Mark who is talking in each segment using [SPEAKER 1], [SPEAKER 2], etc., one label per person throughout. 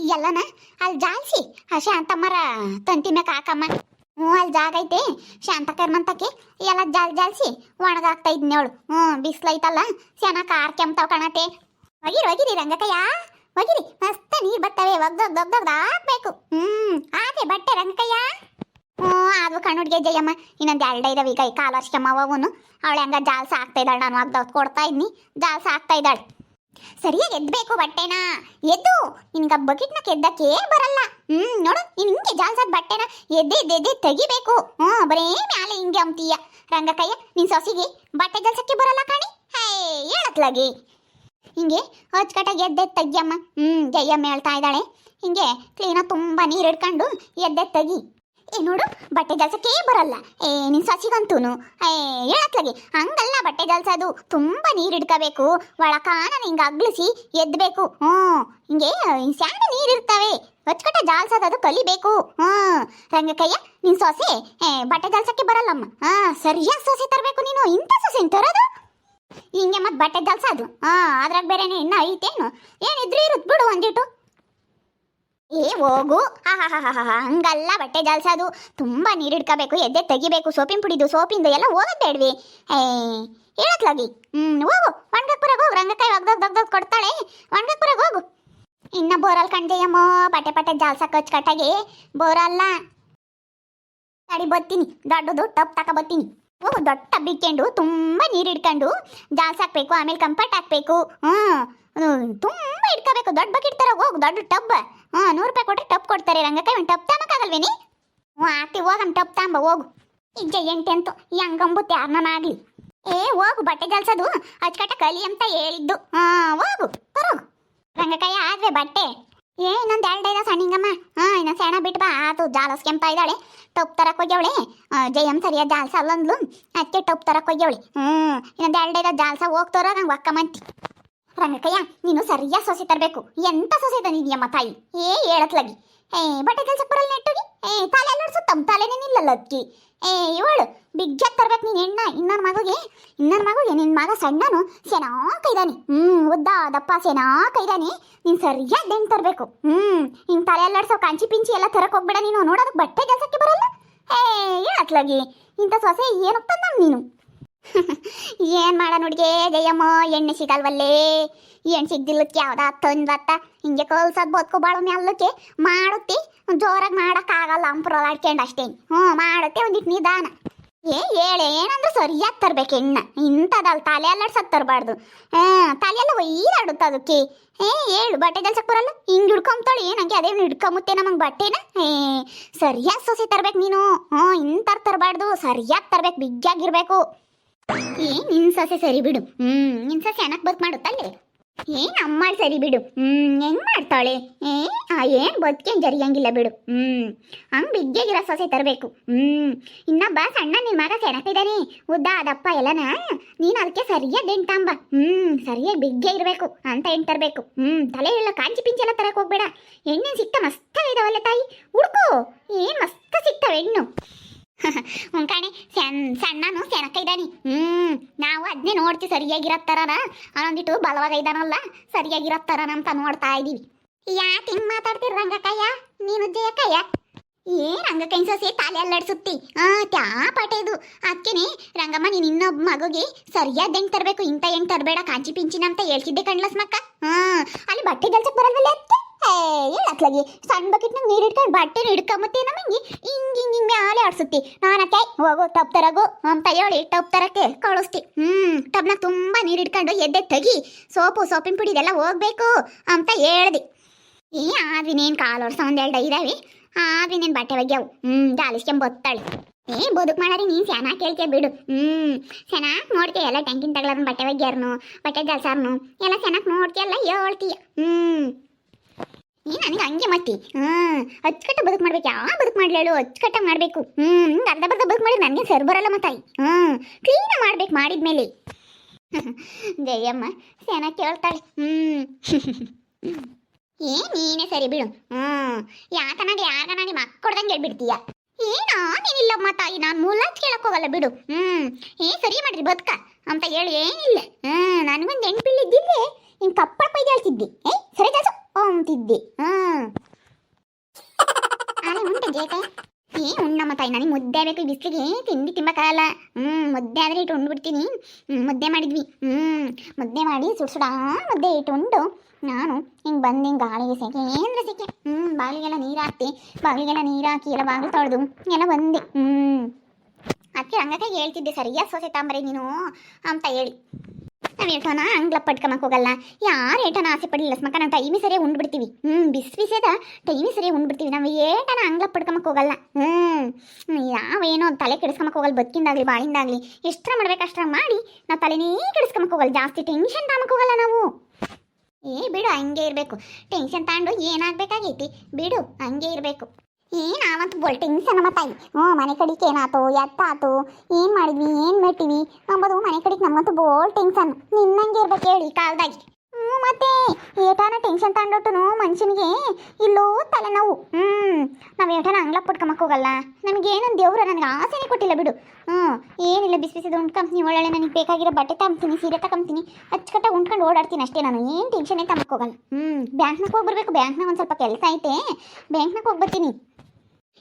[SPEAKER 1] ಎಲ್ಲನ? ಅಲ್ಲಿ ಜಾಲ್ಸಿ ಆ ಶಾಂತಮ್ಮರ ತಂತಿ ಮ್ಯಾಕ ಹಾಕಮ್ಮ ಹ್ಞೂ ಅಲ್ಲಿ ಜಾಗ ಐತೆ. ಶಾಂತ ಕರ್ಮಂತಕ್ಕೆ ಎಲ್ಲ ಜಾಲ್ ಜಾಲ್ಸಿ ಒಣಗಾಗ್ತಾ ಇದ್ನೇಳು ಹ್ಞೂ ಬಿಸಿಲೈತಲ್ಲ ಸೆನ ಕಾರ್ ಕೆಮ್ತಾವ್ ಕಾಣತೆ. ಒಗಿರಿ ಒಗಿರಿ ರಂಗಕಯ್ಯ. ಒಗಿರಿ ಮಸ್ತ ನೀರು ಬರ್ತವೆ. ಒಗ್ದೊಗ್ ಒಗ್ದೊಗ್ದು ಹಾಕ್ಬೇಕು. ಹ್ಮ್, ಹಾಗೆ ಬಟ್ಟೆ, ರಂಗಕಯ್ಯ. ಹ್ಞೂ ಅದು ಕಣ್ಣುಡ್ಗೆ ಜಯಮ್ಮ. ಇನ್ನೊಂದು ಎರಡು ಇದಾವೆ ಈಗ ಕಾಲು ವರ್ಷಕ್ಕೆ ಅವನು. ಅವಳು ಹಂಗ ಜಾಲ್ಸ ಹಾಕ್ತಾ ಇದ್ದಾಳೆ. ನಾನು ಒಗ್ದೊಗ್ ಕೊಡ್ತಾ ಇದ್ನಿ. ಜಾಲ್ಸ ಹಾಕ್ತಾ ಇದ್ದಾಳೆ. ಸರಿಯಾಗಿ ಎದ್ಬೇಕು ಬಟ್ಟೆನ? ಎದ್ದು, ನಿನ್ಗ ಬಕೆಟ್ನ ಕೆದ್ದಕ್ಕೆ ಬರಲ್ಲ. ಹ್ಮ್, ನೋಡು ನೀನ್ ಹಿಂಗೆ ಜಾಲ್ಸದ್ ಬಟ್ಟೆನ ಎದ್ದೆ ಎದ್ದೆ ತೆಗಿಬೇಕು. ಹ್ಮ್ ಬರೇ ಮ್ಯಾಲೆ ಹಿಂಗೆ ಅಂತೀಯ. ರಂಗಕಯ್ಯ, ನಿನ್ ಸೊಸಿಗೆ ಬಟ್ಟೆ ಜಲ್ಸಕ್ಕೆ ಬರಲ್ಲ ಕಾಣಿ. ಹೇ, ಹೇಳತ್ಲಾಗಿ. ಹಿಂಗೆ ಹೊಚ್ಕಟ್ಟಾಗಿ ಎದ್ದೆ ತೆಗಿಯಮ್ಮ. ಹ್ಮ್, ಜಯ್ಯಮ್ಮ ಹೇಳ್ತಾ ಇದ್ದಾಳೆ. ಹಿಂಗೆ ಕ್ಲೀನಾಗಿ ತುಂಬಾ ನೀರು ಹಿಡ್ಕೊಂಡು ಎದ್ದೆ ತೆಗಿ. ಏ, ನೋಡು, ಬಟ್ಟೆ ಜಲ್ಸಕ್ಕೆ ಬರಲ್ಲ. ಏ, ನಿನ್ ಸಸಿಗಂತೂನು. ಏ ಹೇಳತ್ಲಗೆ ಹಂಗಲ್ಲ, ಬಟ್ಟೆ ಜಲ್ಸೋದು. ತುಂಬಾ ನೀರು ಹಿಡ್ಕೋಬೇಕು. ಒಳಕಾನ ಹಿಂಗೆ ಅಗ್ಲಿಸಿ ಎದ್ಬೇಕು. ಹ್ಞೂ. ಹಿಂಗೆ ಸ್ಯಾಣ ನೀರು ಇರ್ತವೆ. ಹೊಚ್ಕಟ್ಟ ಜಾಲ್ಸೋದು ಕಲಿಬೇಕು. ಹ್ಞೂ. ರಂಗಕಯ್ಯ ನಿನ್ ಸೊಸೆ, ಏ, ಬಟ್ಟೆ ಜಲ್ಸಕ್ಕೆ ಬರಲ್ಲಮ್ಮ. ಹಾ, ಸರಿಯಾಗಿ ಸೊಸೆ ತರಬೇಕು ನೀನು. ಇಂಥ ಸೊಸೆ ತರೋದು? ಹಿಂಗೆ ಮತ್ತೆ ಬಟ್ಟೆ ಜಲ್ಸೋದು. ಹಾ, ಅದ್ರಾಗ ಬೇರೆನೆ ಇನ್ನ ಐತೇನು? ಏನಿದ್ರು ಇರುತ್ ಬಿಡು ಒಂದಿಟ್ಟು ಏ, ಹೋಗು. ಹಾ ಹಾ ಹಾ ಹಾ ಹಂಗಲ್ಲ, ಬಟ್ಟೆ ಜಾಲ್ಸೋದು ತುಂಬಾ ನೀರು ಇಡ್ಕೋಬೇಕು ಎದ್ದೆ ತೆಗಿಬೇಕು, ಸೋಪಿನ ಪುಡಿದು, ಸೋಪಿಂದು ಎಲ್ಲ ಹೋಗೋದ್ ಬೇಡ್ವಿ ಏ ಹೇಳತ್ಲಾಗಿ ಹ್ಮ್, ಹೋಗು. ಒಣಗಪ್ಪುರಾಗ ಹೋಗು. ರಂಗಕಾಯಿ ಒಗ್ದೊಗ್ ದೊಗ್ದೊಗ್ ಕೊಡ್ತಾಳೆ. ಒಣಗಪ್ಪುರಾಗ ಹೋಗು. ಇನ್ನ ಬೋರಲ್ ಬಟ್ಟೆ ಪಟ್ಟೆ ಜಾಲ್ಸ ಕಚ್ ಕಟ್ಟಾಗಿ ಬೋರಲ್ಲ ತಡಿ ಬತ್ತೀನಿ ದೊಡ್ಡದು ಟಪ್ ತಕ ಬತ್ತೀನಿ. ಹೋಗು, ದೊಡ್ಡ ಟಬ್ ತುಂಬಾ ನೀರು ಹಿಡ್ಕೊಂಡು ಜಾಲ್ಸ್ ಹಾಕ್ಬೇಕು, ಆಮೇಲೆ ಕಂಫರ್ಟ್ ಹಾಕ್ಬೇಕು. ಹ್ಞೂ ತುಂಬ ತುಂಬಾ ಇಟ್ಕೋಬೇಕು ದೊಡ್ಡ ಬಕೆಟ್ ತರ ಹೋಗು, ದೊಡ್ಡ ಟಬ್. ಹಾ, ನೂರು ರೂಪಾಯಿ ಕೊಟ್ಟರೆ ಟಪ್ ಕೊಡ್ತಾರೆ ರಂಗಕಾಯಿ ಒಂದು ಟಪ್ ತಮಕಾಗಲ್ವೇನಿ ಹ್ಞೂ ಆತಿ ಹೋಗಮ್ ಟಪ್ ತಾಂಬ ಹೋಗು. ಈಗ ಎಂಟೆಂತು ಹೆಂಗಂಬುತ್ತೆ ಯಾರನ್ನಾಗ್ಲಿ ಏ, ಹೋಗು, ಬಟ್ಟೆ ಜಲ್ಸೋದು. ಅಚ್ಕಟ್ಟ ಕಲಿ ಅಂತ ಹೇಳಿದ್ದು. ಹಾ, ಹೋಗು, ಬರೋಗು. ರಂಗಕಾಯಿ ಆದ್ವೆ ಬಟ್ಟೆ. ಏ, ಇನ್ನೊಂದು ಎರಡು ಐದ ಸಣ್ಣಿಂಗಮ್ಮ ಹಾ, ಇನ್ನೊಂದು ಸಣ್ಣ ಬಿಟ್ಟು ಬಾ ಆತು ಜಾಲಸ್ ಕೆಂಪ ಇದ್ದಾಳೆ. ಟಪ್ ತರಕ್ ಹೋಗ್ಯವಳೆ. ಜಯಂ ಸರಿಯಾದ ಜಾಲ್ಸ ಅಲ್ಲಂದ್ಲು. ಅದಕ್ಕೆ ಟಪ್ ತರಕ್ ಹೋಗ್ಯವಳೆ. ಹ್ಞೂ ಇನ್ನೊಂದು ಎರಡು ಐದ ಜಾಲ್ಸ ಹೋಗ್ತಾರ ನಂಗೆ ಒಕ್ಕ ಮಂತಿ ರಂಗಕಯ್ಯ ನೀನು ಸರಿಯಾ ಸೊಸೆ ತರಬೇಕು. ಎಂತ ಸೊಸೆ ತಂದಿದ್ಯಮ್ಮ ತಾಯಿ? ಏ ಹೇಳತ್ಲಗಿ ಏ ಬಟ್ಟೆ ಕೆಲ್ಸಕ್ಕೆ ಬರಲ್ಲ ನೆಟ್ಟೋಗಿ? ಏ ತಲೆ ನಡ್ಸು ತಮ್ಮ ತಲೆನೇ ನಿಲ್ಲಲ್ಲ ಅದಕ್ಕೆ ಏ, ಇವಳು ಬಿಗ್ಗೆ ತರ್ಬೇಕು ನೀನು ಹೆಣ್ಣ ಇನ್ನೊಂದು ಮಗುಗೆ. ಇನ್ನೊಂದು ಮಗುಗೆ ನಿನ್ನ ಮಗ ಸಣ್ಣನು ಸೆನಾಕೈದಾನೆ ಹ್ಞೂ ಉದ್ದ ದಪ್ಪ ಸೆನಾಕೈದಾನೆ ನೀನು ಸರಿಯಾಗಿ ದೆಂಗ್ ತರಬೇಕು. ಹ್ಞೂ ಹಿಂಗೆ ತಲೆ ಎಲ್ಲಾಡ್ಸೋ ಕಾಂಚಿ ಪಿಂಚಿ ಎಲ್ಲ ತರಕ್ಕೆ ಹೋಗ್ಬೇಡ ನೀನು. ನೋಡೋದಕ್ಕೆ ಬಟ್ಟೆ ಕೆಲಸಕ್ಕೆ ಬರಲ್ಲ? ಏ ಹೇಳತ್ಲಗಿ ಇಂಥ ಸೊಸೆ ಏನು ತಂದ ನೀನು? ಏನ್ ಮಾಡ ನೋಡ್ಗೆ? ಜಯಮ್ಮ, ಎಣ್ಣೆ ಸಿಗಲ್ವಲ್ಲೇ? ಎಣ್ಣೆ ಸಿಗ್ದಿಲ್ಲಕ್ಕೆ ಯಾವ್ದ ತಂದ್ವತ್ತ ಹಿಂಗೆ ಕಲ್ಸದ್ ಬದುಕು ಬಾಳು ಮೆಲ್ಲಕ್ಕೆ ಮಾಡುತ್ತೆ? ಜೋರಾಗಿ ಮಾಡಕ್ಕಾಗಲ್ಲ ಅಂಪ್ರೊಲಾಡ್ಕೊಂಡು ಅಷ್ಟೇ. ಹ್ಞೂ, ಮಾಡುತ್ತೆ ಒಂದಿಟ್ ನಿಧಾನ. ಏ ಹೇಳೆ ಏನಂದ್ರೆ ಸರಿಯಾಗಿ ತರ್ಬೇಕು ಎಣ್ಣ. ಇಂಥದಲ್ಲ ತಲೆ ಅಲ್ಲಾಡ್ಸಕ್ ತರಬಾರ್ದು. ಹಾಂ ತಲೆ ಎಲ್ಲ ಒಯ್ದಾಡುತ್ತೆ ಅದಕ್ಕೆ. ಏ, ಹೇಳು, ಬಟ್ಟೆ ಕೆಲ್ಸಕ್ಕೆ ಬರಲ್ಲ? ಹಿಂಗೆ ಹಿಡ್ಕೊಂತಾಳೆ ನಂಗೆ ಅದೇನು ಹಿಡ್ಕೊಂಬುತ್ತೆ ನಮಗೆ ಬಟ್ಟೆನ? ಏ, ಸರಿಯಾಗಿ ಸೊಸೆ ತರ್ಬೇಕು ನೀನು. ಹ್ಞೂ, ಇಂಥರ್ ತರಬಾರ್ದು, ಸರಿಯಾಗಿ ತರ್ಬೇಕು ಬಿಗ್ಗಾಗಿರ್ಬೇಕು ಏ, ನಿನ್ ಸೊಸೆ ಸರಿ ಬಿಡು. ಹ್ಮ್, ನಿನ್ ಸೊಸೆ ಅನ್ನಕ್ ಬರ್ಕ್ ಮಾಡುತ್ತಲ್ಲೇ? ಏನ್ ಅಮ್ಮ ಸರಿ ಬಿಡು. ಹ್ಮ್, ಹೆಂಗ್ ಮಾಡ್ತಾಳೆ? ಏ, ಆ ಏನ್ ಬದುಕೇನ್ ಜರಿಯಂಗಿಲ್ಲ ಬಿಡು. ಹ್ಮ್, ಹಂಗ್ ಬಿಗ್ಗೆಗಿರೋ ಸೊಸೆ ತರಬೇಕು. ಹ್ಮ್ ಇನ್ನೊಬ್ಬ ಸಣ್ಣ ನಿನ್ ಮಗ ಸೆಣತಿದ್ದಾನೆ ಉದ್ದ ಅದಪ್ಪ ಎಲ್ಲನ. ನೀನ್ ಅದಕ್ಕೆ ಸರಿಯಾಗಿ ಹೆಣ್ ತಾಂಬ. ಹ್ಮ್, ಸರಿಯಾಗಿ ಬಿಗ್ಗೆ ಇರ್ಬೇಕು ಅಂತ ಹೆಣ್ ತರ್ಬೇಕು. ಹ್ಮ್, ತಲೆ ಇಲ್ಲ ಕಾಂಚಿ ಪಿಂಚಿ ಎಲ್ಲ ತರಕ್ ಹೋಗ್ಬೇಡ. ಹೆಣ್ಣೇನ್ ಸಿಕ್ತ ಮಸ್ತ ಇದಾವಲ್ಲ ತಾಯಿ. ಹುಡ್ಕು. ಏನ್ ಮಸ್ತ ಸಿಗ್ತಾವ ಹೆಣ್ಣು. ಹ್ಞೂ ಕಣೆ ಸಣ್ಣನು ಸೆನಕ ಇದ್ದಾನೆ ಹ್ಮ್, ನಾವು ಅದನ್ನೇ ನೋಡ್ತೀವಿ ಸರಿಯಾಗಿರತ್ತಾರನ ಅವನೊಂದಿಟ್ಟು ಬಲವಾಗ ಇದ್ದಾನಲ್ಲ ಸರಿಯಾಗಿರತ್ತಾರನ ಅಂತ ನೋಡ್ತಾ ಇದೀವಿ. ಯಾಕೆ ಹಿಂಗ್ ಮಾತಾಡ್ತೀರ ರಂಗಕ್ಕಯ್ಯ ನೀನು ಜಯಕ್ಕಯ್ಯ ಏ ರಂಗಕ್ಕಯ್ಯ ಸೊಸೆ ತಲೆ ಅಲ್ಲಾಡ್ಸುತ್ತಿ. ಆ, ತ್ಯಾ ಪಾಠ ಇದು. ಅದಕ್ಕೇನೆ ರಂಗಮ್ಮ ನೀನು ಇನ್ನೊಬ್ಬ ಮಗುಗೆ ಸರಿಯಾದ ಹೆಂಗ್ ತರಬೇಕು, ಇಂಥ ಹೆಂಗ್ ತರಬೇಡ, ಕಾಂಚಿ ಪಿಂಚಿನ ಅಂತ ಹೇಳ್ತಿದ್ದೆ ಕಣ್ಲಸ್ ಮಕ್ಕ ಹಾ, ಅಲ್ಲಿ ಬಟ್ಟೆ ಕೆಲ್ಸಕ್ಕೆ ಬರಲ್ವಲ್ಲ? ಹೇಳತ್ಲಾಗಿ ಸಣ್ಣ ಬಕೆಟ್ನಾಗ ನೀರು ಇಟ್ಕೊಂಡು ಬಟ್ಟೆನ ಹಿಡ್ಕೊಂಬತ್ತೆ ನಮಗೆ ಹಿಂಗೆ ಹಿಂಗೆ, ಹಿಂಗ್ ಮ್ಯಾಲೆ ಆಡ್ಸುತ್ತಿ. ನಾನು ಅತ್ತೆ ಹೋಗು, ಟಬ್ ತರಗು. ಅಂತ ಹೇಳಿ ಟಬ್ ತರಕ್ಕೆ ಕಳಿಸ್ತಿ ಹ್ಮ್, ಟಬ್ನ ತುಂಬಾ ನೀರು ಹಿಡ್ಕೊಂಡು ಎದ್ದೆ ತಗಿ. ಸೋಪು, ಸೋಪಿನ ಪುಡಿ ಇದೆಲ್ಲ ಹೋಗ್ಬೇಕು ಅಂತ ಹೇಳ್ದೆ. ಏ ಆದ್ವಿನೇನ್ ಕಾಲು ವರ್ಷ ಒಂದೆರಡು ಇದಾವೆ ಆದ್ವಿನೇನ್ ಬಟ್ಟೆ ಒಗ್ಯಾವು? ಹ್ಮ್, ಜಾಲಿಸ್ಕೊಂಡ್ ಬತ್ತಾಳೆ. ಏ, ಬದುಕ್ ಮಾಡಾರಿ ನೀನ್ ಚೆನ್ನಾಗಿ ಕೇಳ್ಕೆ ಬಿಡು. ಹ್ಮ್ ಚೆನ್ನಾಗಿ ನೋಡ್ಕೆ ಎಲ್ಲ ಟ್ಯಾಂಕಿನ ತಗಲಾರ ಬಟ್ಟೆ ಒಗ್ಯಾರ್ನು, ಬಟ್ಟೆ ಜಲ್ಸಾರ್ನು, ಎಲ್ಲ ಚೆನ್ನಾಗಿ ನೋಡ್ಕೆ ಎಲ್ಲ ಹೇಳ್ತೀಯ. ಹ್ಮ್. ನೀ ನನಗೆ ಹಂಗೆ ಮತ್ತಿ? ಹ್ಮ್, ಅಚ್ಚುಕಟ್ಟ ಬದುಕು ಮಾಡ್ಬೇಕು. ಯಾವ ಬದುಕು ಮಾಡ್ಲೇಳು? ಅಚ್ಚುಕಟ್ಟ ಮಾಡಬೇಕು. ಹ್ಞೂ ಹಿಂಗೆ ಅರ್ಧ ಬರ್ಧ ಬದುಕು ಮಾಡಿ ನನಗೆ ಸರ್ ಬರಲ್ಲ ಮತ್ತಾಯಿ ಹ್ಮ್ ಕ್ಲೀನ್ ಮಾಡ್ಬೇಕು ಮಾಡಿದ್ಮೇಲೆ. ಜಯಮ್ಮ ಸೇನ ಕೇಳ್ತಾಳೆ. ಹ್ಮ್. ಏ, ನೀನೇ ಸರಿ ಬಿಡು. ಹ್ಞೂ ಯಾಕನಾಗಿ ಯಾಕನಾಗಿ ಮಕ್ಕಳ್ದಂಗೆ ಹೇಳ್ಬಿಡ್ತೀಯ? ಏನೋ ನೀನಿಲ್ಲಮ್ಮ ತಾಯಿ, ನಾನು ಮುಲಾಜ್ ಕೇಳಕ್ ಹೋಗಲ್ಲ ಬಿಡು. ಹ್ಮ್, ಏ, ಸರಿ ಮಾಡ್ರಿ, ಬದುಕ. ಅಂತ ಹೇಳಿ, ಏನಿಲ್ಲ. ಹ್ಮ್, ನನಗೊಂದು ಎಂಟು ಪಿಳ್ಳಿದ್ದಿಲ್ಲೇ ಹಿಂಗೆ ಕಪ್ಪಳ ಪೈದು ಹೇಳ್ತಿದ್ದಿ ಏಯ್ ಸರಿ ಕೆಲಸ ಅಂತಿದ್ದಿ. ಹಾಂ. ಉಂಟು ಜೇತೆ ಏ, ಉಣ್ಣಮ್ಮ ತಾಯಿ, ನನಗೆ ಮುದ್ದೆ ಬೇಕು ಬಿಸಿಲಿಗೆ ತಿಂಡಿ ತಿಂಬಕ್ಕಾಗಲ್ಲ ಹ್ಞೂ ಮುದ್ದೆ ಆದರೆ ಇಟ್ಟು ಉಂಡ್ಬಿಡ್ತೀನಿ. ಮುದ್ದೆ ಮಾಡಿದ್ವಿ. ಹ್ಞೂ ಮುದ್ದೆ ಮಾಡಿ ಸುಡ್ ಸುಡ ಮುದ್ದೆ ಇಟ್ಟು ಉಂಡು. ನಾನು ಹಿಂಗೆ ಬಂದು ಗಾಳಿಗೆ ಸೆಕೆ, ಅಂದ್ರೆ ಸೆಕೆ. ಹ್ಞೂ ಬಾಗಿಲಿಗೆಲ್ಲ ನೀರು ಹಾಕ್ತಿ. ಬಾಗಿಲಿಗೆಲ್ಲ ನೀರು ಹಾಕಿ ಎಲ್ಲ ಬಾಗಿಲು ತೊಳೆದು ಎಲ್ಲ ಬಂದೆ. ಹ್ಞೂ ಅದಕ್ಕೆ ರಂಗಕ್ಕೆ ಹೇಳ್ತಿದ್ದೆ ಸರಿಯಾಗಿ ಸೊಸೆ ತಾಂಬರೆ ನೀನು? ಅಂತ ಹೇಳಿ. ನಾವು ಏಟೋನ ಅಂಗ್ಲ ಪಟ್ಕೊಂಬಕ್ ಹೋಗಲ್ಲ. ಯಾರು ಏಟನ ಆಸೆ ಪಡಿಲ್ಲ ಸ್ಮಕ ನಾವು ಟೈಮಿ ಸರಿ ಉಂಡ್ಬಿಡ್ತೀವಿ ಹ್ಞೂ ಬಿಸಿ ಬಿಸಿದ ಟೈಮಿ ಸರಿ ಉಂಡ್ಬಿಡ್ತೀವಿ ನಾವು ಏಟನ ಅಂಗ್ಲ ಪಡ್ಕೊಂಬಕ್ ಹೋಗಲ್ಲ. ಹ್ಞೂ ಯಾವೇನೋ ತಲೆ ಕೆಡಿಸ್ಕೊಂಬಕ್ ಹೋಗಲ್ಲ ಬದುಕಿಂದಾಗ್ಲಿ, ಬಾಳಿಂದಾಗ್ಲಿ, ಎಷ್ಟರ ಮಾಡ್ಬೇಕು ಅಷ್ಟರ ಮಾಡಿ ನಾವು ತಲೆನೇ ಕೆಡಿಸ್ಕೊಂಬಕ್ ಹೋಗಲ್ಲ ಜಾಸ್ತಿ ಟೆನ್ಷನ್ ತಾಮಕ್ ಹೋಗಲ್ಲ ನಾವು. ಏ, ಬಿಡು, ಹಂಗೆ ಇರಬೇಕು. ಟೆನ್ಷನ್ ತಗೊಂಡು ಏನಾಗಬೇಕಾಗೈತಿ? ಬಿಡು, ಹಂಗೆ ಇರಬೇಕು. ಏ ನಾವಂತೂ ಬೋಲ್ ಟೆನ್ಷನ್ ನಮ್ಮ ತಾಯಿ ಹ್ಞೂ, ಮನೆ ಕಡೆಗೆ ಏನಾತು? ಎತ್ತಾತು? ಏನು ಮಾಡಿದ್ವಿ? ಏನು ಮೆಟ್ಟಿವಿ? ಅಂಬೋದು ಮನೆ ಕಡೆಗೆ ನಮ್ಮಂತೂ ಬೋಲ್ ಟೆನ್ಷನ್ ನಿನ್ನಂಗೆ ಇರ್ಬೇಕು ಹೇಳಿ ಕಾಲದಾಗಿ. ಹ್ಞೂ, ಮತ್ತೆ ಏಟಾನ ಟೆನ್ಷನ್ ತಗೊಂಡೊಟ್ಟು ಮನುಷ್ಯನಿಗೆ ಇಲ್ಲೋ ತಲೆನೋವು. ಹ್ಞೂ ನಾವು ಏಟಾನ ಅಂಗ್ಲ ಪಟ್ಕೊಂಬಕ್ ಹೋಗಲ್ಲ. ನಮಗೆ ಏನೊಂದು ದೇವ್ರ ನನಗೆ ಆಸೆನೇ ಕೊಟ್ಟಿಲ್ಲ ಬಿಡು. ಹ್ಞೂ, ಏನಿಲ್ಲ, ಬಿಸಿ ಬಿಸಿದು ಉಂಡ್ಕೊಂತೀನಿ ಒಳ್ಳೆ ನನಗೆ ಬೇಕಾಗಿರೋ ಬಟ್ಟೆ ತಗೊಂತೀನಿ ಸೀರೆ ತಗೊಂತೀನಿ ಅಚ್ಚುಕಟ್ಟ ಉಂಡ್ಕೊಂಡು ಓಡಾಡ್ತೀನಿ ಅಷ್ಟೇ ನಾನು. ಏನು ಟೆನ್ಷನೇ ತಗೊಂಬಕ್ ಹೋಗಲ್ಲ. ಹ್ಞೂ ಬ್ಯಾಂಕ್ನಾಗ ಹೋಗ್ಬರ್ಬೇಕು. ಬ್ಯಾಂಕ್ನಾಗ ಒಂದು ಸ್ವಲ್ಪ ಕೆಲಸ ಐತೆ. ಬ್ಯಾಂಕ್ನಾಗ ಹೋಗಿ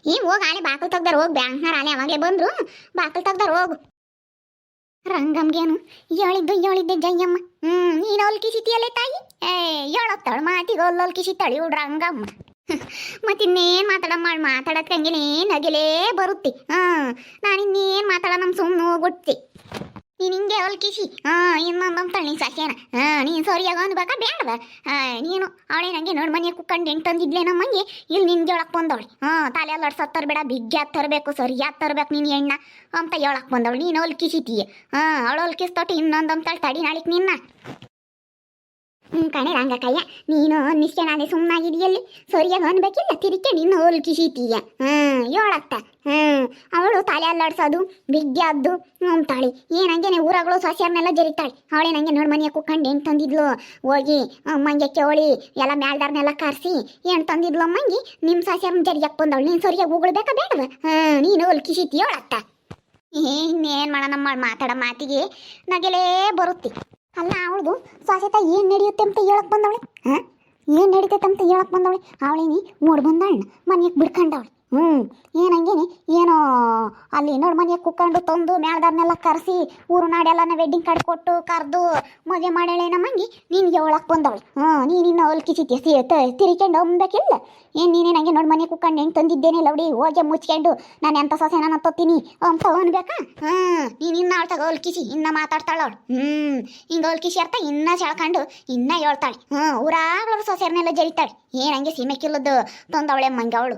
[SPEAKER 1] ಈ ಹೋಗಿ ಬಾಕಲ್ ತೆಗ್ದಾರ ಹೋಗಿ ಬ್ಯಾಂಕ್ನಾರ ಆಲೆ ಅವಾಗಲೇ ಬಂದ್ರು. ಬಾಕಲ್ ತೆಗ್ದಾರ ಹೋಗು. ರಂಗಮ್ಗೇನು ಹೇಳಿದ್ದು ಹೇಳಿದ್ದೆ ಜಯ್ಯಮ್ಮ ಹ್ಮ್, ನೀನು ಒಲ್ಕಿಸಿತಿಯಲ್ಲೇ ತಾಯಿ? ಏ ಹೇಳತ್ತಾಳ ಮಾತಿಗೆ ತಳಿ ಇವ್ಳು ರಂಗಮ್ಮ. ಮತ್ತಿನ್ನೇನು ಮಾತಾಡ ಮಾಡಿ ಮಾತಾಡಕ್ಕೆ ಹಂಗೆನೇ ನಗಿಲೇ ಬರುತ್ತೆ. ಹಾಂ ನಾನು ಇನ್ನೇನು ಮಾತಾಡ ನಮ್ಮ ಸುಮ್ಮನೆ ಹೋಗ್ಬಿಡ್ತಿ ನೀನು ಹಿಂಗೆ ಹೊಲ್ಕಿಸಿ. ಹಾಂ ಇನ್ನೊಂದು ನೀನು ಸಾಕ್ಯಾನ? ಹಾಂ ನೀನು ಸರಿಯಾಗ ಅನ್ಬೇಕಾ ಬೇಡವ ನೀನು ಅವಳೇ ನನಗೆ ನೋಡಿ ಮನೆ ಕುಕ್ಕಂಡು ಹೆಂಗೆ ತಂದಿದ್ಲೆ ನಮ್ಮಂಗೆ ಇಲ್ಲಿ ನಿನ್ಗೆ ಹೇಳಕ್ ಬಂದವಳು. ಹಾಂ ತಾಲೆ ಎಲ್ಲ ಸತ್ತರ್ ಬೇಡ ಬಿಗ್ಗ್ಯಾತ್ ತರಬೇಕು ಸರಿಯಾಗಿ ತರಬೇಕು ನೀನು ಎಣ್ಣ ಅಂತ ಹೇಳಕ್ ಬಂದವಳು. ನೀನು ಹೊಲ್ಕಿಸಿತೀಯ ಹಾಂ ಅವಳು ಹೊಲ್ಕಿಸ್ತೊಟ್ಟು ಇನ್ನೊಂದು ಅಂತಾಳೆ ತಡಿ ನಾಳಿಕ್ ನಿನ್ನ. ಹ್ಞೂ ಕಣೆ ರಂಗಕಯ್ಯ, ನೀನು ನಿಶ್ಚಯನಾದೆ ಸುಮ್ಮನಾಗಿದೆಯಲ್ಲಿ ಸರಿಯಾಗಿ ಅನ್ಬೇಕಿಲ್ಲ ತಿರುಕೆ ನಿನ್ನ ಹೋಲ್ಕಿಸಿತೀಯ ಹಾ ಹೇಳತ್ತ ಹ್ಮ್ ಅವಳು ತಲೆ ಅಲ್ಲಾಡ್ಸೋದು ಬಿಗ್ಗ್ಯಾದ್ದು ಅಂತಾಳೆ ಏನಂಗೆ ಊರಾಗಳು ಸೊಸೆಯರ್ನೆಲ್ಲ ಜರಿತಾಳೆ. ಅವಳೆ ನಂಗೆ ನೋಡಿ ಮನೆಯ ಕುಕ್ಕಂಡು ಏನು ತಂದಿದ್ಲು. ಹೋಗಿ ಅಮ್ಮಂಗೆ ಕೇಳಿ, ಎಲ್ಲ ಮ್ಯಾಲ್ದಾರ್ನೆಲ್ಲ ಕರೆಸಿ ಏನು ತಂದಿದ್ಲು ಅಮ್ಮಂಗೆ ನಿಮ್ಮ ಸೊಸೆಯರ್ನ ಜರಿಯಕ್ಕೆ ಬಂದವಳು. ನೀನು ಸರಿಯಾಗಿ ಉಗುಳ್ಬೇಕಾ ಬೇಡವ? ಹಾಂ, ನೀನು ಯೋಳ ಹೇಳತ್ತ ಇನ್ನೇನು ಮಾಡೋಣ ಮಾಡಿ ಮಾತಾಡೋ ಮಾತಿಗೆ ನಗೆಲೇ ಬರುತ್ತೆ. ಅಲ್ಲ, ಅವಳದು ಸೊಸೆತ ಏನು ನಡೆಯುತ್ತೆ ಅಂತ ಹೇಳಕ್ಕೆ ಬಂದವಳೆ? ಹಾಂ? ಏನು ನಡೀತೈತೆ ಅಂತ ಹೇಳಕ್ ಬಂದವಳೆ? ಅವಳೇನಿ, ಓಡ್ ಬಂದಣ್ಣ ಮನೆಗೆ ಬಿಡ್ಕೊಂಡವಳೆ. ಹ್ಞೂ ಏನಂಗೇನಿ ಏನೋ ಅಲ್ಲಿ ನೋಡಿ ಮನೆಗೆ ಕುಕ್ಕಂಡು ತಂದು ಮ್ಯಾಳ್ದಾರ್ನೆಲ್ಲ ಕರೆಸಿ ಊರು ನಾಡೆಲ್ಲನ ವೆಡ್ಡಿಂಗ್ ಕಾರ್ಡ್ ಕೊಟ್ಟು ಕರೆದು ಮದುವೆ ಮಾಡ್ಯಾಳೆ ಮಂಗಿ ನಿನ್ಗೆ ಹೇಳಕ್ ಬಂದವಳು. ಹ್ಞೂ ನೀನು ಇನ್ನು ಹೊಲ್ಕಿಸಿದ್ಯ ಸಿ ತಿರಿಕೊಂಡು ಅಂಬೇಕಿಲ್ಲ ಏನು ನೀನೇ ನಂಗೆ ನೋಡಿ ಮನೆ ಕುಕ್ಕಂಡು ಹೆಂಗೆ ತಂದಿದ್ದೇನೆ ಲೌಡಿ ಹೋಗಿ ಮುಚ್ಕೊಂಡು ನಾನು ಎಂಥ ಸೊಸೆ ನಾನು ತೊತ್ತೀನಿ ಅಂತ ಅನ್ಬೇಕಾ? ಹಾಂ, ನೀನು ಇನ್ನ ಅವಳು ಹೊಲ್ಕಿಸಿ ಇನ್ನ ಮಾತಾಡ್ತಾಳ ಅವಳು. ಹ್ಞೂ ಹಿಂಗೆ ಹೊಲ್ಕಿಸಿ ಅರ್ಥ ಇನ್ನ ಸೆಳ್ಕೊಂಡು ಇನ್ನ ಹೇಳ್ತಾಳೆ. ಹ್ಞೂ ಊರಾಗ್ಳವ್ರ ಸೊಸೆಯರ್ನೆಲ್ಲ ಜರಿತಾಳೆ ಏನು ಹಂಗೆ ಸೀಮೆಕ್ಕಿಲ್ಲದ್ದು ತಂದವಳೆ ಮಂಗೆ ಅವಳು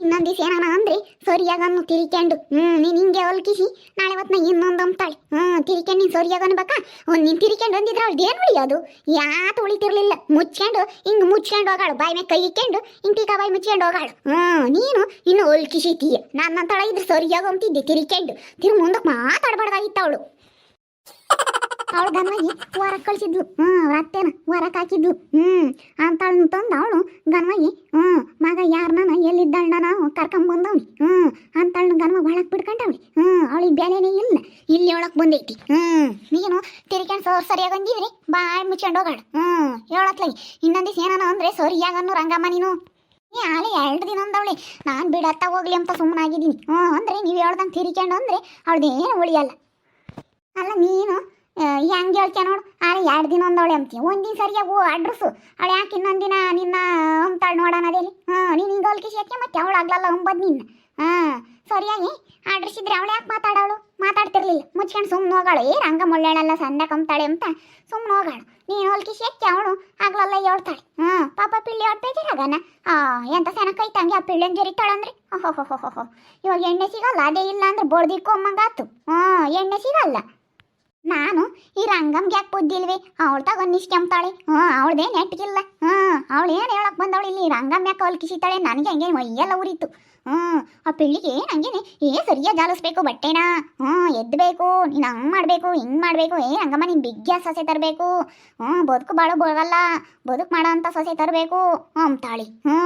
[SPEAKER 1] ಇನ್ನೊಂದು ಏನಾನ ಅಂದ್ರೆ, ಸರಿಯಾಗನ್ನು ತಿರ್ಕೊಂಡು ಹ್ಞೂ ನೀನು ಹಿಂಗೆ ಹೊಲ್ಕಿಸಿ, ನಾಳೆ ಹೊತ್ನ ಇನ್ನೊಂದು ಅಂತಾಳೆ ಹ್ಞೂ ತಿರ್ಕೊಂಡು ನೀನು ಸರಿಯಾಗ ಅನ್ಬೇಕಾ ಒಂದು ನೀನು ತಿರ್ಕೊಂಡು ಅಂದಿದ್ರೆ ಅವಳು ಏನು ಉಳಿಯೋದು? ಯಾತ ಉಳಿತಿರ್ಲಿಲ್ಲ. ಮುಚ್ಕೊಂಡು, ಹಿಂಗೆ ಮುಚ್ಕೊಂಡು ಹೋಗಾಳು. ಬಾಯಿ ಕೈ ಇಕ್ಕೊಂಡು ಹಿಂಗೆ ಬಾಯಿ ಮುಚ್ಕೊಂಡು ಹೋಗಾಳು. ಹ್ಞೂ ನೀನು ಇನ್ನು ಹೊಲ್ಕಿಸಿತೀಯ ನನ್ನ ಅಂತಳ ಇದ್ರೆ ಸರಿಯಾಗ ಅಂತಿದ್ದೆ ತಿರ್ಕೊಂಡು ತಿರು ಮುಂದಕ್ಕೆ ಮಾತಾಡಬಾರ್ದಾಗಿತ್ತು ಅವಳು. ಅವಳು ಗನ್ವಾಗಿ ಹೊರಗೆ ಕಳಿಸಿದ್ಲು. ಹ್ಞೂ ಅವ್ರ ಅತ್ತೆನ ಹೊರಗೆ ಹಾಕಿದ್ಲು. ಹ್ಞೂ ಅಂತಳನ್ನ ತಂದು ಅವಳು ಗನ್ವಾಗಿ ಹ್ಞೂ ಮಗ ಯಾರು ನಾನು ಎಲ್ಲಿದ್ದಾಳ ನಾವು ಕರ್ಕೊಂಬಂದವ್ನಿ ಹ್ಞೂ ಅಂತಳನ್ನ ಗನ್ವ ಒಳಗೆ ಬಿಡ್ಕೊಂಡವ್ನಿ ಹ್ಞೂ ಅವಳಿಗೆ ಬೆಲೆನೇ ಇಲ್ಲ. ಇಲ್ಲಿ ಒಳಗೆ ಬಂದೈತಿ. ಹ್ಞೂ ನೀನು ತಿರ್ಕೊಂಡು ಸೋರ್ ಸರಿಯಾಗಿ ಅಂದಿದ್ರಿ, ಬಾಯ್ ಮುಚ್ಕೊಂಡು ಹೋಗಾಳ ಹ್ಞೂ ಹೇಳತ್ಲಾಗಿ ಇನ್ನೊಂದು ಏನಾನ ಅಂದರೆ ಅನ್ನೋ ರಂಗಮ್ಮ ನೀನು. ಏ ಆಲೆ ಎರಡು ದಿನ ಅಂದವಳೆ. ನಾನು ಬಿಡತ್ತ ಹೋಗ್ಲಿ ಅಂತ ಸುಮ್ಮನಾಗಿದ್ದೀನಿ ಹ್ಞೂ ಅಂದರೆ ನೀವು ಹೇಳ್ದಂಗೆ ತಿರ್ಕೊಂಡು ಅಂದರೆ ಅವಳದೇನು ಉಳಿಯಲ್ಲ. ಅಲ್ಲ ನೀನು ಹೆಂಗೆ ಹೇಳ್ತೀಯ ನೋಡು. ಆಳೆ ಎರಡು ದಿನ ಒಂದವಳೆ ಅಂತೀಯ ಒಂದಿನ ಸರಿಯಾಗಿ ಅಡ್ರೆಸ್ಸು. ಅವಳು ಯಾಕೆ ಇನ್ನೊಂದು ದಿನ ನಿನ್ನ ಅಂತಾಳು ನೋಡೋಣ ಅದೇಲಿ ಹಾಂ, ನೀನು ಹಿಂಗೆ ಹೋಲ್ಕಿ ಯಾಕೆ ಮತ್ತೆ ಅವಳು ಆಗ್ಲಲ್ಲ ಅಂಬದ್ ನಿನ್ನ. ಹಾಂ, ಸರಿಯಾಗಿ ಅಡ್ರೆಸ್ ಇದ್ರೆ ಅವಳು ಯಾಕೆ ಮಾತಾಡೋಳು? ಮಾತಾಡ್ತಿರ್ಲಿಲ್ಲ. ಮುಚ್ಕೊಂಡು ಸುಮ್ಮನೆ ಹೋಗಾಳು. ಏ, ರಂಗ ಮುಳ್ಳೇಳಲ್ಲ ಸಂದ ಕಂತಾಳೆ ಅಂತ. ಸುಮ್ಮನೆ ಹೋಗಾಳು. ನೀನು ಹೋಲ್ಕಿ ಯಾಕೆ ಅವಳು? ಆಗ್ಲಲ್ಲ ಹೇಳ್ತಾಳೆ. ಹಾಂ, ಪಾಪ ಪಿಳ್ಳಿ ಅವ್ಳು ಬೇಜಾರಾಗನ? ಆ, ಎಂತ ಸೆನ ಕೈ ತಂಗಿ ಆ ಪಿಳ್ಳಿನ ಜರಿತಾಳಂದ್ರೆ ಓಹೋ ಇವಾಗ ಎಣ್ಣೆ ಸಿಗಲ್ಲ. ಅದೇ ಇಲ್ಲ ಅಂದ್ರೆ ಬಡ್ದಿಕ್ಕೊಂಬಂಗಾತು ಹಾಂ, ಎಣ್ಣೆ ಸಿಗಲ್ಲ. ನಾನು ಈ ರಂಗಮ್ಗೆ ಯಾಕೆ ಬುದ್ಧಿ ಇಲ್ವಿ ಅವಳ ತಗೊಂಡು ನಿಷ್ಕೆಂಬ್ತಾಳೆ ಹ್ಞೂ, ಅವಳದೇ ನೆಟ್ಗಿಲ್ಲ. ಹ್ಞೂ, ಅವಳು ಏನು ಹೇಳಕ್ ಬಂದವಳು ಇಲ್ಲಿ? ರಂಗಮ್ ಯಾಕೆ ಹೊಲ್ಕಿಸಿತಾಳೆ ನನಗೆ ಹಂಗೆ ಮೈಯೆಲ್ಲ ಉರಿತು ಹ್ಞೂ, ಆ ಪಿಳ್ಳಿಗೆ ನಂಗೇನೆ ಏ, ಸರಿಯಾಗಿ ಜಾಲಿಸ್ಬೇಕು ಬಟ್ಟೆನ? ಹ್ಞೂ ಎದ್ದಬೇಕು ನೀನು ಹಂಗೆ ಮಾಡಬೇಕು, ಹಿಂಗೆ ಮಾಡಬೇಕು, ಏ ರಂಗಮ್ಮ, ನೀನು ಬಿಗ್ಯ ಸೊಸೆ ತರಬೇಕು. ಹ್ಞೂ, ಬದುಕು ಬಾಳು ಬೋಗಲ್ಲ ಬದುಕು ಮಾಡೋ ಅಂಥ ಸೊಸೆ ತರಬೇಕು. ಅಂತಾಳಿ ಹ್ಞೂ,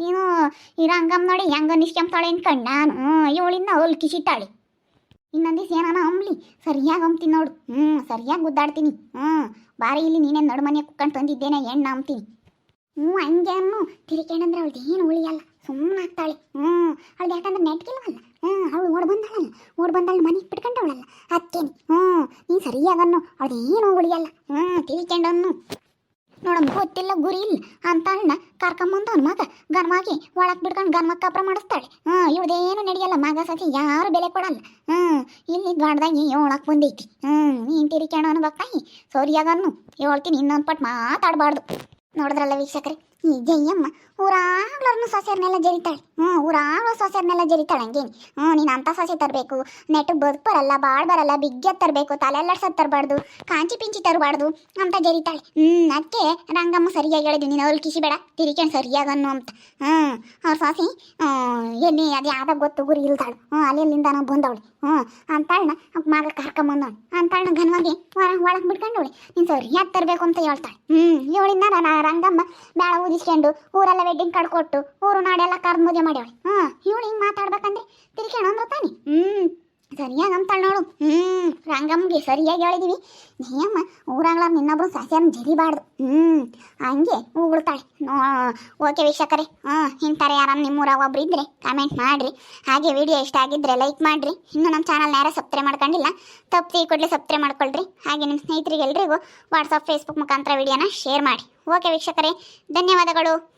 [SPEAKER 1] ನೀನು ಈ ರಂಗಮ್ಮ ನೋಡಿ ಹೆಂಗ ನಿಷ್ಕೆಂಬ್ತಾಳೆ ಅನ್ಕಂಡು ನಾನು. ಇವಳಿಂದ ಅವಳು ಇನ್ನೊಂದು ದಿವಸ ಏನಾನ ಅಂಬ್ಲಿ, ಸರಿಯಾಗಿ ಅಂಬ್ತೀನಿ ನೋಡು. ಹ್ಞೂ ಸರಿಯಾಗಿ ಗುದ್ದಾಡ್ತೀನಿ. ಹ್ಞೂ ಬಾರಿ ಇಲ್ಲಿ ನೀನೇ ನಡು ಮನೆ ಕುಕ್ಕಂಡು ತಂದಿದ್ದೇನೆ ಎಣ್ಣ ಅಂಬ್ತೀನಿ. ಹ್ಞೂ ಹಂಗೆ ಅನ್ನು. ತಿರಿಕೆಂಡಂದ್ರೆ ಅವಳ್ದು ಏನು ಉಳಿಯಲ್ಲ. ಸುಮ್ಮನೆ ಆಗ್ತಾಳೆ. ಹ್ಞೂ ಅವಳು ಯಾಕಂದ್ರೆ ನೆಟ್ಗಿಲ್ವಲ್ಲ ಹ್ಞೂ ಅವಳು ಓಡ್ ಬಂದಾಳಲ್ಲ. ಓಡ್ ಬಂದಾಳು ಮನೆಗೆ ಬಿಟ್ಕೊಂಡವಳಲ್ಲ. ಅದಕ್ಕೇನೆ ಹ್ಞೂ ನೀನು ಸರಿಯಾಗನ್ನು ಅವಳು ಏನು ಉಳಿಯಲ್ಲ. ಹ್ಞೂ ತಿರಿಕೆಂಡನ್ನು ನೋಡಮ್ಮ, ಗೊತ್ತಿಲ್ಲ, ಗುರಿ ಇಲ್ಲ. ಅಂತ ಅಣ್ಣ ಕರ್ಕೊಂಬಂದು ಅವ್ನ ಮಗ. ಗನ್ವಾಗಿ ಒಳಗೆ ಬಿಡ್ಕೊಂಡು ಗನ್ಮಕ್ಕ ಕಪ್ರ ಮಾಡಿಸ್ತಾಳೆ. ಹ್ಞೂ ಇವ್ದೇನು ನಡೆಯಲ್ಲ. ಮಗ ಸತಿ ಯಾರು ಬೆಲೆ ಕೊಡಲ್ಲ. ಹ್ಞೂ ಇಲ್ಲಿ ದೊಡ್ಡದಾಗಿ ಏಳಕ್ಕೆ ಬಂದೈತಿ. ಹ್ಞೂ ನೀನು ತಿರಿಕೆಣ ಅನ್ಬೇಕಾಯಿ ಸರಿಯಾಗನ್ನು ಹೇಳ್ತೀನಿ ಇನ್ನೊಂದು ಪಟ್ಟು ಮಾತಾಡಬಾರ್ದು. ನೋಡಿದ್ರಲ್ಲ ವೀಕ್ಷಕರೇ? ಈ ಜಯ್ಯಮ್ಮ ಊರಾಗ್ಲರ್ನು ಸೊಸೆಯರ್ನೆಲ್ಲ ಜರಿತಾಳೆ. ಹ್ಞೂ ಊರಾಗ್ಲೂ ಸೊಸೆಯರ್ನೆಲ್ಲ ಜರಿತಾಳೆ ಹಂಗೇನಿ. ಹ್ಞೂ ನೀನು ಅಂಥ ಸೊಸೆ ತರಬೇಕು. ನೆಟ್ಟು ಬದುಕು ಬರಲ್ಲ, ಬಾಳ್ ಬರಲ್ಲ ಬಿಗ್ಗೆ ತರಬೇಕು ತಲೆಲ್ಲಾಡ್ಸೋದು ತರಬಾರ್ದು, ಕಾಂಚಿ ಪಿಂಚಿ ತರಬಾರ್ದು ಅಂತ ಜರಿತಾಳೆ. ಹ್ಞೂ ಅದಕ್ಕೆ ರಂಗಮ್ಮ ಸರಿಯಾಗಿ ಹೇಳಿದ್ವಿ ನೀನು ಅವ್ರಿಗೆ ಕಿಸಿ ಬೇಡ ತಿರಿಕೊಂಡು ಸರಿಯಾಗನ್ನು ಅಂತ. ಹ್ಞೂ ಅವ್ರ ಸೊಸೆ ಎಲ್ಲಿ ಅದು ಯಾವ್ದಾಗ ಗೊತ್ತು, ಗುರಿ ಇಲ್ದಾಳು. ಹ್ಞೂ ಅಲ್ಲಿಂದ ನಾವು ಬಂದವಳು. ಹ್ಞೂ ಅಂತಾಳನ್ನ ಮಗ ಕರ್ಕೊಂಬಂದವಳು ಅಂತಾಳನ್ನ ಘನವಾಗಿ ಒಳಗೆ ಬಿಡ್ಕೊಂಡವಳೆ ನೀನು ಸರಿಯಾಗಿ ತರಬೇಕು ಅಂತ ಹೇಳ್ತಾಳೆ. ಹ್ಞೂ ಇವಳಿಂದ ನಾನು ರಂಗಮ್ಮ ಬೇಡ ಊದಿಸ್ಕೊಂಡು ಊರೆಲ್ಲ ವೆಡ್ಡಿಂಗ್ ಕಾರ್ಡ್ ಕೊಟ್ಟು ಊರು ನಾಡೆಲ್ಲ ಕರ್ದು ಮದುವೆ ಮಾಡ್ಯಾವಳೆ. ಹ್ಞೂ ಇವಳು ಹಿಂಗೆ ಮಾತಾಡ್ಬೇಕಂದ್ರೆ ತಿರ್ಕೊಂಡು ಅಂದ್ರೆ ತಾನೆ. ಹ್ಞೂ ಸರಿಯಾಗಿ ಅಂತಾಳೆ ನೋಡು. ಹ್ಞೂ ರಂಗಮ್ಮಗೆ ಸರಿಯಾಗಿ ಹೇಳಿದೀವಿ. ನೀಯಮ್ಮ ಊರಾಗ್ಲ ನಿನ್ನೊಬ್ರು ಸಸ್ಯನ ಜರಿಬಾರ್ದು. ಹ್ಞೂ ಹಂಗೆ ಉಗುಳ್ತಾಳೆ. ನೋ ಓಕೆ ವೀಕ್ಷಕರೇ. ಹಾಂ ಇಂಥರ ಯಾರನ್ನ ನಿಮ್ಮೂರಾಗ ಒಬ್ರು ಇದ್ರೆ ಕಮೆಂಟ್ ಮಾಡಿರಿ. ಹಾಗೆ ವಿಡಿಯೋ ಇಷ್ಟ ಆಗಿದ್ರೆ ಲೈಕ್ ಮಾಡಿರಿ. ಇನ್ನು ನಮ್ಮ ಚಾನಲ್ನ ಯಾರು ಸಬ್ಸ್ಕ್ರೈಬ್ ಮಾಡ್ಕೊಂಡಿಲ್ಲ, ತಪ್ಪು ಕೂಡಲೇ ಸಬ್ಸ್ಕ್ರೈಬ್ ಮಾಡ್ಕೊಳ್ರಿ. ಹಾಗೆ ನಿಮ್ಮ ಸ್ನೇಹಿತರಿಗೆ ಎಲ್ರಿಗೂ ವಾಟ್ಸಪ್ ಫೇಸ್ಬುಕ್ ಮುಖಾಂತರ ವಿಡಿಯೋನ ಶೇರ್ ಮಾಡಿ. ಓಕೆ ವೀಕ್ಷಕರೇ ಧನ್ಯವಾದಗಳು.